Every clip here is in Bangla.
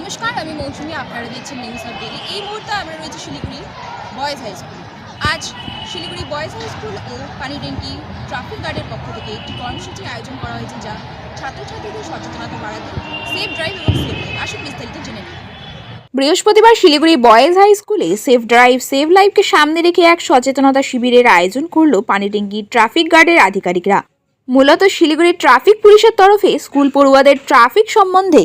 নমস্কার, আমি মৌসুমী, আপনারা দেখছেন নিউজ অফ ডেলি এই মুহূর্তে আমরা রয়েছে শিলিগুড়ি বয়েজ হাই স্কুল আজ শিলিগুড়ি বয়েজ হাই স্কুল ও পানিডেঙ্কি ট্রাফিক গার্ডের পক্ষ থেকে একটি কর্মসূচির আয়োজন করা হয়েছে যা ছাত্রছাত্রীদের সচেতনতা বাড়াতে সেফ ড্রাইভ এবং সেফ আসুন বিস্তারিত জেনে নিই। বৃহস্পতিবার শিলিগুড়ি বয়েজ হাই স্কুলে সেফ ড্রাইভ সেভ লাইফকে সামনে রেখে এক সচেতনতা শিবিরের আয়োজন করল পানিটেঙ্গি ট্রাফিক গার্ডের আধিকারিকরা। মূলত শিলিগুড়ি ট্রাফিক পুলিশের তরফে স্কুল পড়ুয়াদের ট্রাফিক সম্বন্ধে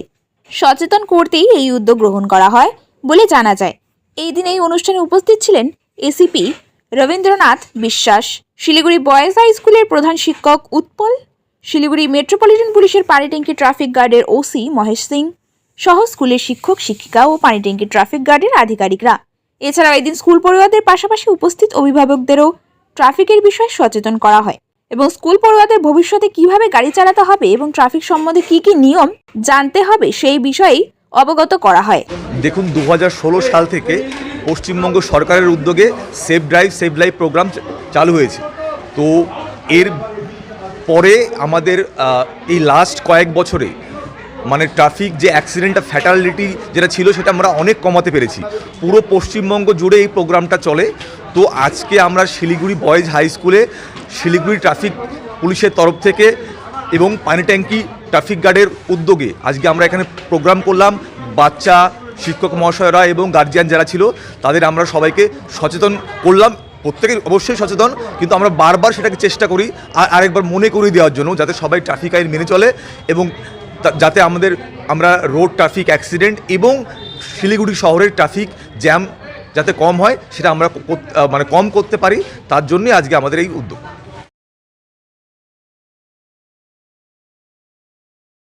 সচেতন করতেই এই উদ্যোগ গ্রহণ করা হয় বলে জানা যায়। এই দিন এই অনুষ্ঠানে উপস্থিত ছিলেন এসিপি রবীন্দ্রনাথ বিশ্বাস, শিলিগুড়ি বয়েজ হাই স্কুলের প্রধান শিক্ষক উৎপল, শিলিগুড়ি মেট্রোপলিটন পুলিশের পানিট্যাঙ্কি ট্রাফিক গার্ডের ওসি মহেশ সিং, সহ স্কুলের শিক্ষক, শিক্ষিকা ও পানিট্যাঙ্কি ট্রাফিক গার্ডের আধিকারিকরা। এছাড়াও এদিন স্কুল পড়ুয়াদের পাশাপাশি উপস্থিত অভিভাবকদেরও ট্রাফিকের বিষয়ে সচেতন করা হয়। এবং স্কুল পড়ুয়াদের ভবিষ্যতে কীভাবে গাড়ি চালাতে হবে এবং ট্রাফিক সম্বন্ধে কি কি নিয়ম জানতে হবে সেই বিষয়েই অবগত করা হয়। দেখুন দু হাজার ষোলো সাল থেকে পশ্চিমবঙ্গ সরকারের উদ্যোগে safe drive save life programme চালু হয়েছে। তো এর পরে আমাদের এই লাস্ট কয়েক বছরে মানে ট্রাফিক যে অ্যাক্সিডেন্ট ফ্যাটালিটি যেটা ছিল সেটা আমরা অনেক কমাতে পেরেছি। পুরো পশ্চিমবঙ্গ জুড়ে এই প্রোগ্রামটা চলে। তো আজকে আমরা শিলিগুড়ি বয়েজ হাই স্কুলে শিলিগুড়ি ট্রাফিক পুলিশের তরফ থেকে এবং পানি ট্যাঙ্কি ট্রাফিক গার্ডের উদ্যোগে আজকে আমরা এখানে প্রোগ্রাম করলাম। বাচ্চা, শিক্ষক মহাশয়রা এবং গার্জিয়ান যারা ছিল, তাদের আমরা সবাইকে সচেতন করলাম। প্রত্যেকে অবশ্যই সচেতন, কিন্তু আমরা বারবার সেটাকে চেষ্টা করি, আর আরেকবার মনে করিয়ে দেওয়ার জন্য যাতে সবাই ট্রাফিক আইন মেনে চলে এবং যাতে আমাদের, আমরা রোড ট্রাফিক অ্যাক্সিডেন্ট এবং শিলিগুড়ি শহরের ট্রাফিক জ্যাম যাতে কম হয়, সেটা আমরা মানে কম করতে পারি। তার জন্যই আজকে আমাদের এই উদ্যোগ।